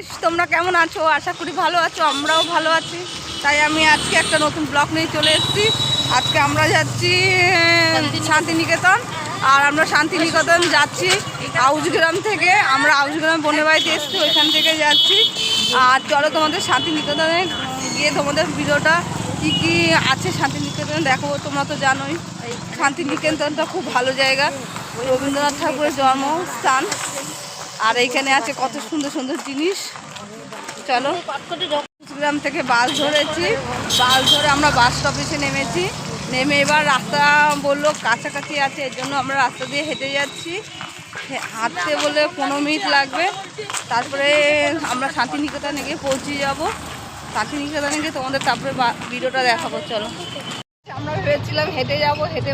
Guys তোমরা কেমন আছো? আশা করি ভালো আছো আমরাও ভালো আছি। তাই আমি আজকে একটা নতুন ব্লগ নিয়ে চলে এসেছি। আজকে আমরা যাচ্ছি শান্তিনিকেতন। আর আমরা শান্তিনিকেতন যাচ্ছি আউজগ্রাম থেকে। আমরা আউজগ্রাম বোনের বাড়িতে এসেছি ওইখান থেকে যাচ্ছি। আর চলো তোমাদের শান্তিনিকেতনে গিয়ে তোমাদের ভিডিওটা কী কী আছে শান্তিনিকেতনে দেখো তোমরা তো জানোই। শান্তিনিকেতনটা খুব ভালো জায়গা। রবীন্দ্রনাথ ঠাকুরের জন্মস্থান। আর এইখানে আছে কত সুন্দর সুন্দর জিনিস। চলো, গ্রাম থেকে বাস ধরেছি। বাস ধরে আমরা বাস স্টপেজে নেমেছি। নেমে এবার রাস্তা বলল কাছাকাছি আছে, এর জন্য আমরা রাস্তা দিয়ে হেঁটে যাচ্ছি। হাঁটতে বলে পনেরো মিনিট লাগবে। তারপরে আমরা শান্তিনিকেতনে গিয়ে পৌঁছে যাব। শান্তিনিকেতনে গিয়ে তোমাদের তারপরে ভিডিওটা দেখাবো, চলো। আমরা ভেবেছিলাম হেঁটে যাব, হেঁটে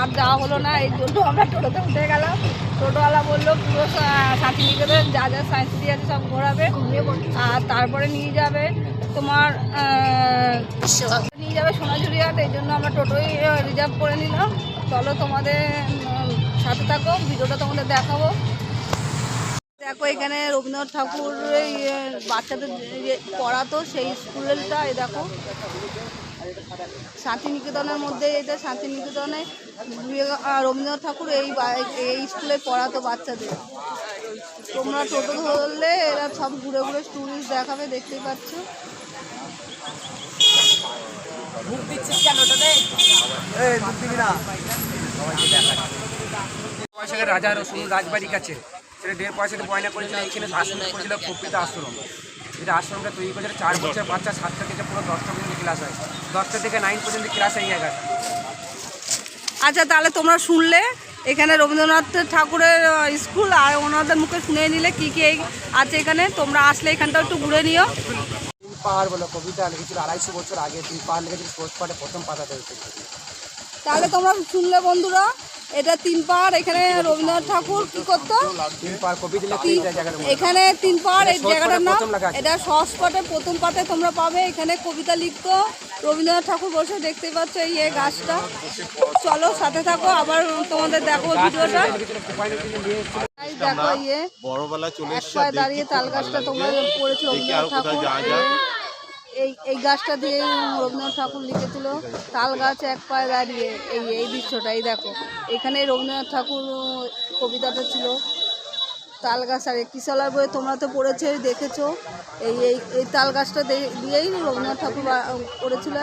আর যাওয়া হলো না, এই জন্য আমরা টোটোতে উঠে গেলাম। টোটোওয়ালা বলল, পুরো শান্তিনিকেতন যা যা সায়েন্স সিটি আছে সব ঘোরাবে, আর তারপরে নিয়ে যাবে তোমার নিয়ে যাবে সোনাঝুরি হাট এই জন্য আমরা টোটোই রিজার্ভ করে নিলাম। চলো তোমাদের সাথে থাকো, ভিডিওটা তোমাদের দেখাবো। দেখো এখানে রবীন্দ্রনাথ ঠাকুর বাচ্চাদের পড়াতো সেই স্কুলটা এই দেখো। শান্তিনিকেতনের মধ্যে এটা শান্তিনিকেতনে রবীন্দ্রনাথ ঠাকুর এই এই স্কুলে পড়াতো বাচ্চাদের। তোমরা টোটো ধরলে এরা সব ঘুরে ঘুরে টুরিস্ট দেখাবে দেখতেই পাচ্ছ। পয়সাকে রাজার শুনুন রাজবাড়ির কাছে। সেটা দেড় পয়সাতে বয়না করেছিল এখানে আশ্রম করেছিল প্রকৃত আশ্রম। যেটা আশ্রমটা তৈরি করেছিল চার বছর বাচ্চা সাতটা থেকে পুরো দশটা পর্যন্ত ক্লাস হয়। দশটা থেকে নাইন পর্যন্ত ক্লাস এই জায়গাটা আচ্ছা তাহলে তোমরা শুনলে এখানে রবীন্দ্রনাথ ঠাকুরের স্কুল আর ওনাদের মুখে শুনে নিলে কি কি আছে এখানে। তোমরা আসলে এখানটা একটু ঘুরে নিও। পাহাড় বলে কবিতা লিখেছিল আড়াইশো বছর আগে। তিন পাহাড় লিখেছিল প্রথম পাতাতে। তাহলে তোমরা শুনলে বন্ধুরা এটা তিন পাহাড় এখানে রবীন্দ্রনাথ ঠাকুর কি করতো? এখানে তিন পাহাড় এই এটা জায়গাটার নাম। এটা সহস্পটে প্রথম পাটে তোমরা পাবে। এখানে কবিতা লিখতো রবীন্দ্রনাথ ঠাকুর বসে দেখতে পাচ্ছ এই গাছটা। চলো সাথে থাকো আবার তোমাদের দেখো ভিডিওটা। দেখো ইয়ে দাঁড়িয়ে তাল গাছটা তোমরা পড়েছো রবীন্দ্রনাথ ঠাকুর? এই এই গাছটা দিয়ে রবীন্দ্রনাথ ঠাকুর লিখেছিল। তাল গাছ এক পায়ে দাঁড়িয়ে এই এই দৃশ্যটা এই দেখো। এখানে রবীন্দ্রনাথ ঠাকুর কবিতাটা ছিল। তাল গাছ আর কিশলার বইয়ে তোমরা তো পড়েছে দেখেছ? এই এই এই তাল গাছটা দিয়ে- দিয়েই রবীন্দ্রনাথ ঠাকুর করেছিল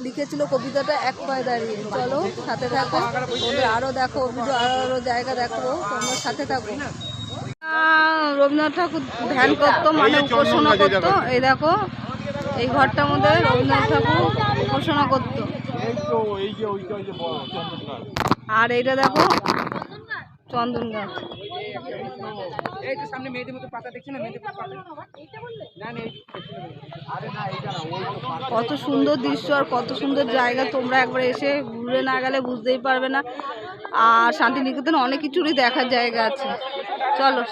লিখেছিল কবিতাটা এক পায়ে দাঁড়িয়ে। চলো সাথে থাকো। তোমাদের আরও দেখো ভিডিও আরও আরও জায়গা দেখো। তোমরা সাথে থাকো। রবীন্দ্রনাথ ঠাকুর ধ্যান করতো মানে উপাসনা করতো। এই দেখো এই ঘরটার মধ্যে রবীন্দ্রনাথ ঠাকুর উপাসনা করতো। আর এইটা দেখো চন্দন গাছ এই তো সামনে মেয়েদের মতো পাতা দেখছি না মেয়েদের পাতা? না না এই- আরে না এইটা না ওই তো পাতা। কত সুন্দর দৃশ্য আর কত সুন্দর জায়গা তোমরা একবার এসে ঘুরে না গেলে বুঝতেই পারবে না। আর শান্তিনিকেতন অনেক কিছুরই দেখার জায়গা আছে। চলো।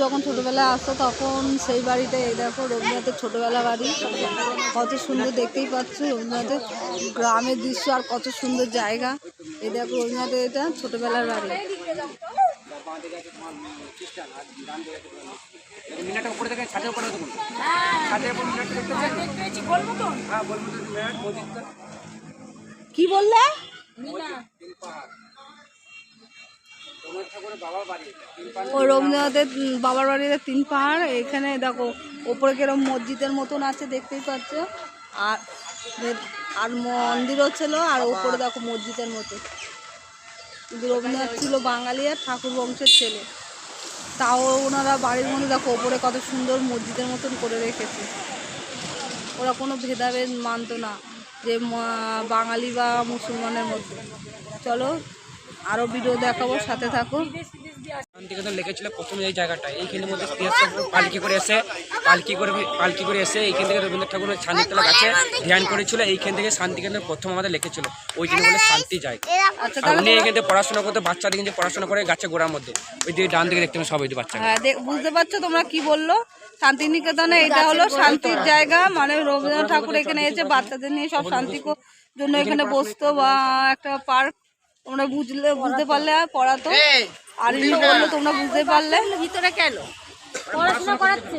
যখন ছোটোবেলায় আসতো তখন সেই বাড়িটা এই দেখো রবীন্দ্রনাথের ছোটোবেলা বাড়ি। কত সুন্দর দেখতেই পাচ্ছ রবীন্দ্রনাথের গ্রামের দৃশ্য আর কত সুন্দর জায়গা। এই দেখো রবীন্দ্রনাথের এটা ছোটোবেলার বাড়ি। হ্যাঁ বলব তো মিনার মসজিদটা। কি বললে? ও রবীন্দ্রনাথের বাবার বাড়িতে তিন পাহাড়, এখানে দেখো, ওপরে কিরম মসজিদের মতন আছে, দেখতেই পাচ্ছ। আর আর মন্দিরও ছিল, আর ওপরে দেখো মসজিদের মতো। রবীন্দ্রনাথ ছিল বাঙালি আর ঠাকুর বংশের ছেলে। তাও ওনারা বাড়ির মধ্যে দেখো, ওপরে কত সুন্দর মসজিদের মতন করে রেখেছে। ওরা কোনো ভেদাভেদ মানতো না যে বাঙালি বা মুসলমানের মধ্যে। চলো আরও ভিডিও দেখাবো সাথে থাকো লেগেছিল প্রথম এই জায়গাটা এইখানের মধ্যে পালকি করে এসে পালকি করে পালকি করে এসে এইখান থেকে রবীন্দ্রনাথ ঠাকুর শান্তিতলা গাছে ধ্যান করেছিল। এইখান থেকে শান্তিকেতন প্রথম আমাদের লিখেছিল ওই জন্য বলে শান্তি আচ্ছা উনি এখান থেকে পড়াশোনা করতে বাচ্চাদের কিন্তু পড়াশোনা করে গাছে গোড়ার মধ্যে। ওই দিকে ডান দিকে দেখতে পাবেন সবাই বাচ্চা হ্যাঁ বুঝতে পারছ তোমরা কি বলল? শান্তিনিকেতনে এটা হলো শান্তির জায়গা। মানে রবীন্দ্রনাথ ঠাকুর এখানে এসে বাচ্চাদের নিয়ে সব শান্তি জন্য এখানে বসতো বা একটা পার্ক। তোমরা বুঝলে বুঝতে পারলে আর পড়াতো। আর বলল তোমরা বুঝতে পারলে। ভিতরে কেন? পড়াশোনা করাচ্ছে?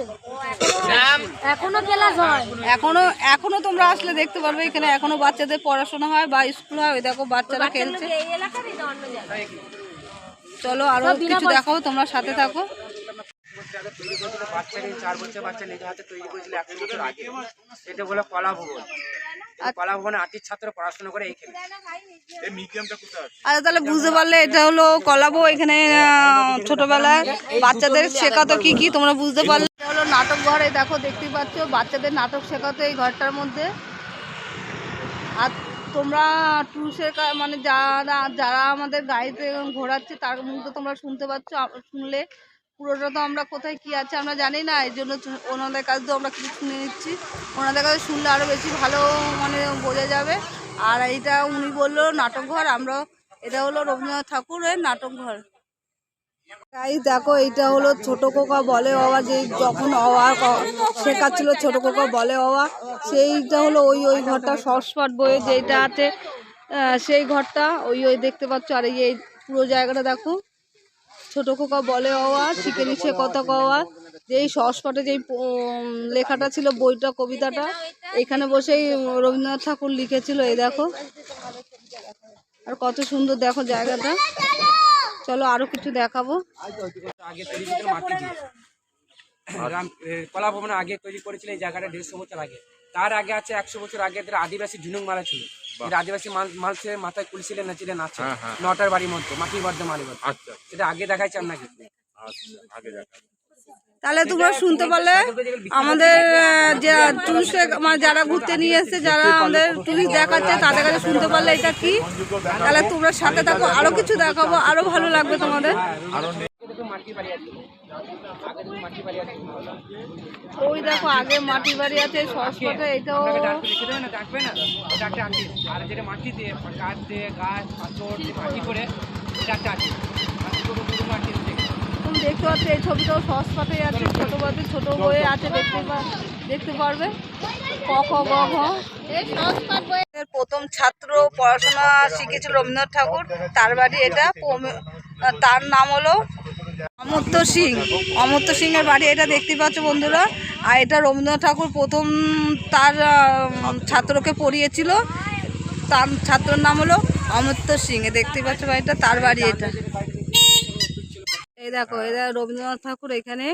এখনও ক্লাস হয়? এখনও এখনও তোমরা আসলে দেখতে পারবে এখানে এখনও বাচ্চাদের পড়াশোনা হয় বা স্কুল হয়। ওই দেখো বাচ্চারা খেলছে। চলো আরও কিছু দেখাবো তোমরা সাথে থাকো। আগে তৈরি করেছিল বাচ্চা নিয়ে চার বছর বাচ্চা নিজের হাতে তৈরি করেছিল একশো বছর আগে। এটা বলে কলা কলা ভবনে আটির ছাত্র পড়াশোনা করে এইখানে আচ্ছা তাহলে বুঝতে পারলে এটা হলো কলাবো এখানে আহ, ছোটবেলায় বাচ্চাদের শেখাতো কি কি তোমরা বুঝতে পারলে। এটা হলো নাটক ঘর এই দেখো দেখতেই পাচ্ছ বাচ্চাদের নাটক শেখাতো এই ঘরটার মধ্যে। আর তোমরা টুরিস্টের মানে যারা যারা আমাদের গাড়িতে ঘোরাচ্ছে তার মধ্যে তোমরা শুনতে পাচ্ছ শুনলে পুরোটা তো আমরা কোথায় কি আছে আমরা জানি না, এই জন্য ওনাদের কাছে তো আমরা কিছু শুনে নিচ্ছি। ওনাদের কাছে শুনলে আরও বেশি ভালো মানে বোঝা যাবে। আর এইটা উনি বলল নাটক ঘর আমরা এটা হলো রবীন্দ্রনাথ ঠাকুরের নাটক ঘর। তাই দেখো, এইটা হলো ছোট কোকা বলে বাবা, যে যখন ক- শেখাচ্ছিল ছোট কোকা বলে বাবা, সেইটা হলো ওই ওই ঘরটা সসপাট বইয়ে যেইটা আছে সেই ঘরটা, ওই ওই দেখতে পাচ্ছ, আর এই পুরো জায়গাটা দেখো। ছোট খোকা বলে বাবা শিখে নিচ্ছে কত কওয়া। যেই সসপাটে যেই লেখাটা ছিল, বইটা, কবিতাটা, এখানে বসেই রবীন্দ্রনাথ ঠাকুর লিখেছিল, এই দেখো। আর কত সুন্দর দেখো জায়গাটা। চলো আরও কিছু দেখাবো। কলা ভবনে আগে তৈরি করেছিল এই জায়গাটা দেড়শো বছর আগে। তার আগে আছে একশো বছর আগে এদের আদিবাসী ঝুনুক মারা ছিল। আদিবাসী মাল- মানুষের মাথায় কুলছিলেন নাচিলেন আছে। নটার বাড়ির মধ্যে মাটির মালির মধ্যে। সেটা আগে দেখাইছে আপনাকে তাহলে তোমরা শুনতে পারলে আমাদের যে টুরিস্ট মানে যারা ঘুরতে নিয়ে এসছে যারা আমাদের টুরিস্ট দেখাচ্ছে তাদের কাছে শুনতে পারলে এটা কি? তাহলে তোমরা সাথে থাকো আরও কিছু দেখাবো আরও ভালো লাগবে তোমাদের। ওই দেখো আগে মাটির বাড়ি আছে সসপাটে এটাও ডাকবে না? একটা আটি আর যেটা মাটি দিয়ে গাছ দিয়ে গাছ পাথর দিয়ে মাটি করে মাটি দিয়ে তুমি দেখতে পাচ্ছ এই ছবিটাও সসপাটে আছে ছোট বাচ্চা ছোট বইয়ে আছে দেখতে পা- দেখতে পারবে? ক খ গ ঘ। প্রথম ছাত্র পড়াশোনা শিখেছিল রবীন্দ্রনাথ ঠাকুর তার বাড়ি এটা তার নাম হলো অমর্ত্য সিং। অমর্ত্য সিং এর বাড়ি এটা দেখতে পাচ্ছ বন্ধুরা। আর এটা রবীন্দ্রনাথ ঠাকুর প্রথম তার ছাত্রকে পড়িয়েছিল। তার ছাত্রর নাম হলো অমর্ত্য সিং। দেখতে পাচ্ছ বাড়িটা তার বাড়ি এটা। এই দেখো এটা রবীন্দ্রনাথ ঠাকুর এখানে।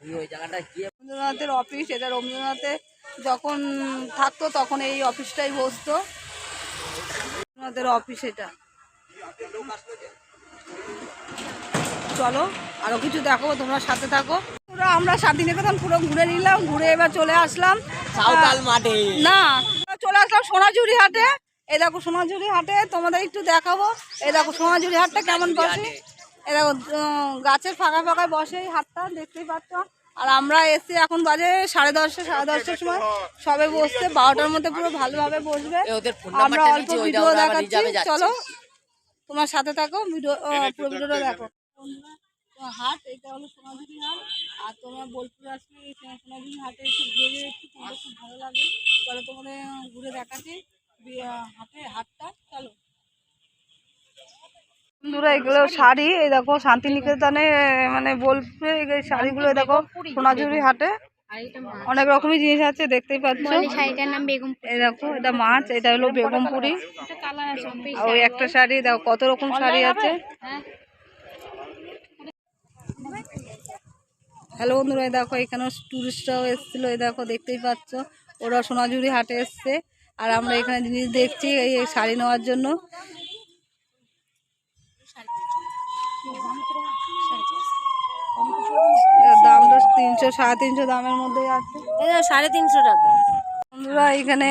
রবীন্দ্রনাথের অফিস, এটা রবীন্দ্রনাথে যখন থাকতো তখন এই অফিসটাই বসতো। রবীন্দ্রনাথের অফিস এটা। চলো আরও কিছু দেখো তোমরা সাথে থাকো। পুরো আমরা শান্তিনিকেতন পুরো ঘুরে নিলাম ঘুরে এবার চলে আসলাম। সাঁওতাল মাঠে। না চলে আসলাম সোনাঝুরি হাটে। এই দেখো সোনাঝুরি হাটে তোমাদের একটু দেখাবো। এই দেখো সোনাঝুরি হাটটা কেমন বসে। এ দেখো গাছের ফাঁকা ফাঁকায় বসে এই হাটটা দেখতেই পাচ্ছ। আর আমরা এসে এখন বাজে সাড়ে দশটা সাড়ে দশটার সময়। সবে বসছে বারোটার মধ্যে পুরো ভালোভাবে বসবে। আমরা অল্প ভিডিও দেখাচ্ছি। চলো তোমার সাথে থাকো ভিডিও পুরো ভিডিওটা দেখো। হাট এটা হলো সোনাঝুরি হাট আর তোমরা বোলপুর আসলে সোনাঝুরি হাটে এসে ঘুরে একটু তোমাদের খুব ভালো লাগবে চলো তোমাদের ঘুরে দেখাচ্ছি হাটে হাটটা। চলো। বন্ধুরা এগুলো শাড়ি এই দেখো শান্তিনিকেতনে মানে বোলপুরে এই শাড়িগুলো এই দেখো সোনাঝুরি হাটে। অনেক রকমের জিনিস আছে দেখতেই পাচ্ছ। শাড়িটার নাম বেগম দেখো এটা মাছ এটা হলো বেগমপুরি। ওই একটা শাড়ি দেখো কত রকম শাড়ি আছে। হ্যালো বন্ধুরা এই দেখো এখানে টুরিস্টরাও এসেছিল এই দেখো দেখতেই পাচ্ছ। ওরা সোনাঝুরি হাটে এসছে। আর আমরা এখানে জিনিস দেখছি এই শাড়ি নেওয়ার জন্য এর দামটা তিনশো সাড়ে তিনশো দামের মধ্যে আছে। সাড়ে তিনশো টাকা। বন্ধুরা এখানে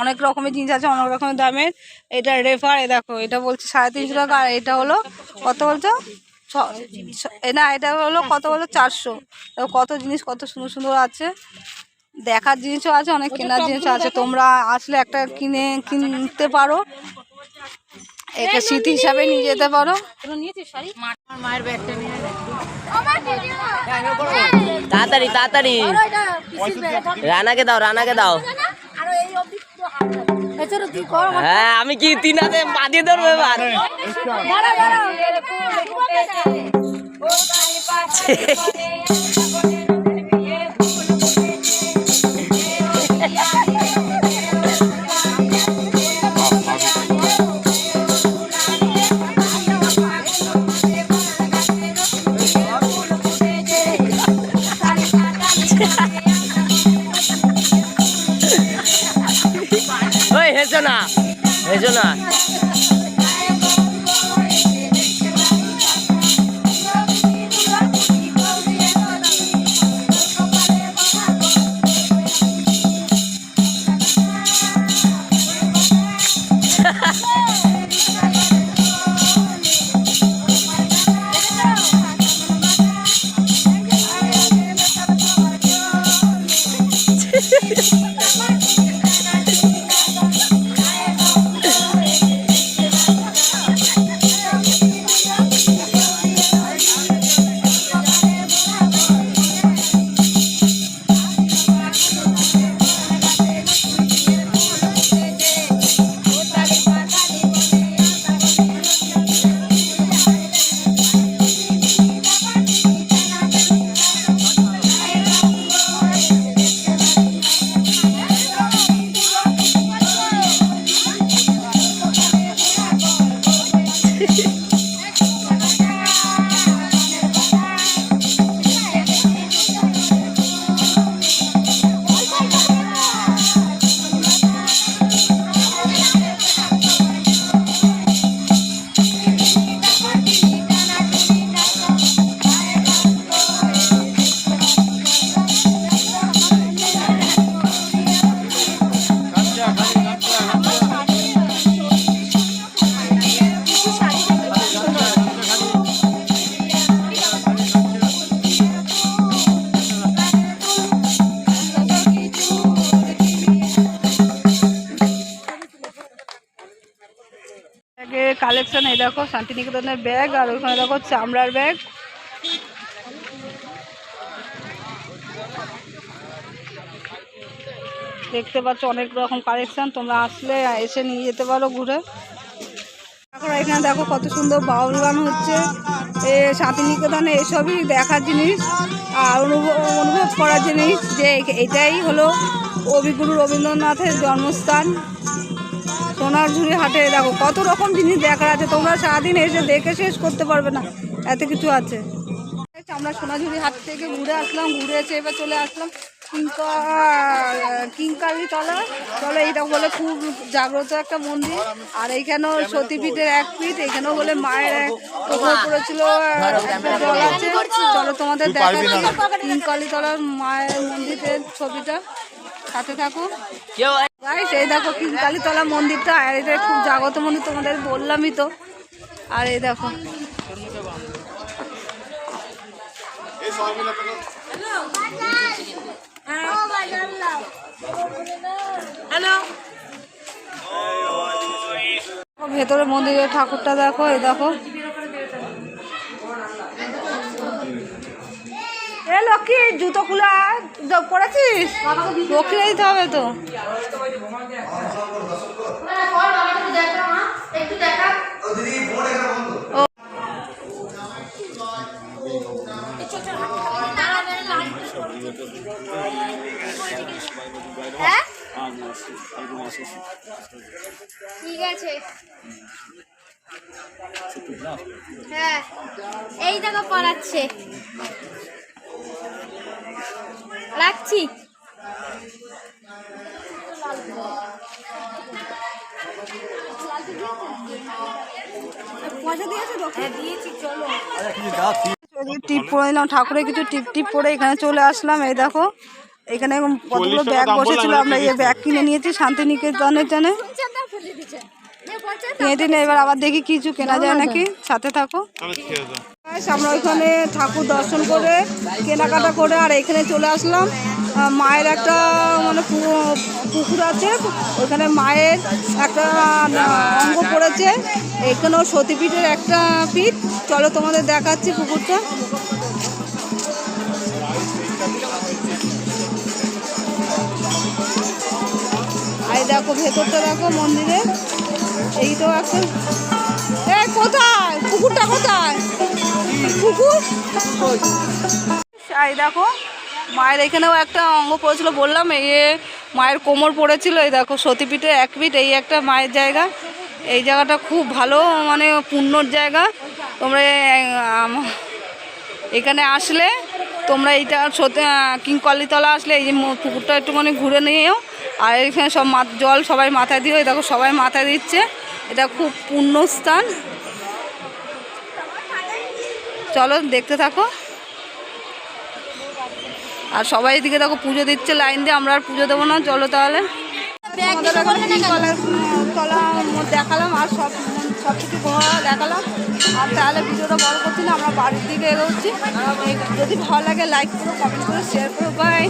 অনেক রকমের জিনিস আছে অনেক রকমের দামের। এটা রেফার এ দেখো এটা বলছে সাড়ে তিনশো টাকা আর এটা হলো কত বলছো? না এটা হলো কত বলো চারশো। কত জিনিস কত সুন্দর সুন্দর আছে। দেখার জিনিসও আছে অনেক কেনার জিনিসও আছে। তোমরা আসলে একটা কিনে কিনতে পারো। একে স্মৃতি হিসাবে নিয়ে যেতে পারো। তাড়াতাড়ি তাড়াতাড়ি। রানাকে দাও রানাকে দাও। হ্যাঁ আমি কি তিন হাতে বাঁধিয়ে ধরবো এবার? হেসো না কালেকশন এই দেখো শান্তিনিকেতনের ব্যাগ আর ওইখানে দেখো চামড়ার ব্যাগ দেখতে পাচ্ছ অনেক রকম কালেকশন তোমরা আসলে এসে নিয়ে যেতে পারো ঘুরে। এখন এখানে দেখো কত সুন্দর বাউল গান হচ্ছে। এ শান্তিনিকেতনে এসবই দেখার জিনিস আর অনুভব অনুভব করার জিনিস যে এটাই হলো কবিগুরু রবীন্দ্রনাথের জন্মস্থান। সোনার ঝুড়ি হাটে দেখো কত রকম জিনিস দেখার আছে। তোমরা সারাদিন এসে দেখে শেষ করতে পারবে না। এত কিছু আছে। আমরা সোনাঝুরি হাট থেকে ঘুরে আসলাম, ঘুরে এসে এবার চলে আসলাম। কিংকা কিংকালি তলা। তলে এইটা বলে খুব জাগ্রত একটা মন্দির। আর এইখানেও সতীপীঠের এক পিঠ এখানেও বলে মায়ের এক পড়েছিল জল আছে। চলো তোমাদের দেখাচ্ছি। কিংকালি তলার মায়ের মন্দিরের ছবিটা। সাথে থাকো। গাইস এই দেখো কিংকালীতলা মন্দিরটা আর এটা খুব জাগত মন্দির তোমাদের বললামই তো। আর এই দেখো। ভেতরে মন্দিরের ঠাকুরটা দেখো এই দেখো। এ লক্ষ্মী জুতো খুলে পড়েছিস লক্ষ্মী দিতে হবে তো। ঠিক আছে। হ্যাঁ এই দেখো পড়াচ্ছে। রাখছি। হ্যাঁ দিয়েছি চলো। টিপ পরে নিলাম ঠাকুরের কিছু টিপ টিপ পরে এখানে চলে আসলাম এই দেখো। এখানে কতগুলো ব্যাগ বসেছিল আমরা এই ব্যাগ কিনে নিয়েছি শান্তিনিকেতনের জন্য। কিনে টিনে এবার আবার দেখি কিছু কেনা যায় নাকি সাথে থাকো। আমরা ওইখানে ঠাকুর দর্শন করে কেনাকাটা করে আর এখানে চলে আসলাম। মায়ের একটা মানে পুকুর আছে ওইখানে মায়ের একটা অঙ্গ পড়েছে। এখানেও সতীপীঠের একটা পিঠ। চলো তোমাদের দেখাচ্ছি পুকুরটা। দেখো, ভেতরটা দেখো, মন্দিরে। এই তো একটা এই কোথায়? পুকুরটা কোথায়? কুকুর এই দেখো, মায়ের এখানেও একটা অঙ্গ পড়েছিল, বললাম, এই মায়ের কোমর পড়েছিল, এই দেখো, সতীপীঠে এক পিঠ এই একটা মায়ের জায়গা। এই জায়গাটা খুব ভালো মানে পুণ্যর জায়গা। তোমরা এখানে আসলে তোমরা এইটা সত্যি কিংকলিতলা আসলে এই যে পুকুরটা একটুখানি ঘুরে নিয়েও আর এখানে সব জল সবাই মাথায় দিয়ে দেখো সবাই মাথায় দিচ্ছে। এটা খুব পুণ্যস্থান। চলো, দেখতে থাকো। আর সবাই এদিকে দেখো পুজো দিচ্ছে লাইন দিয়ে, আমরা আর পুজো দেবো না, চলো তাহলে। দেখালাম আর সব সব কিছু দেখালাম। আর তাহলে ভিডিওটা বড় করছি না, আমরা বাড়ির দিকে এগোচ্ছি। যদি ভালো লাগে লাইক করো কমেন্ট করো শেয়ার করো বাই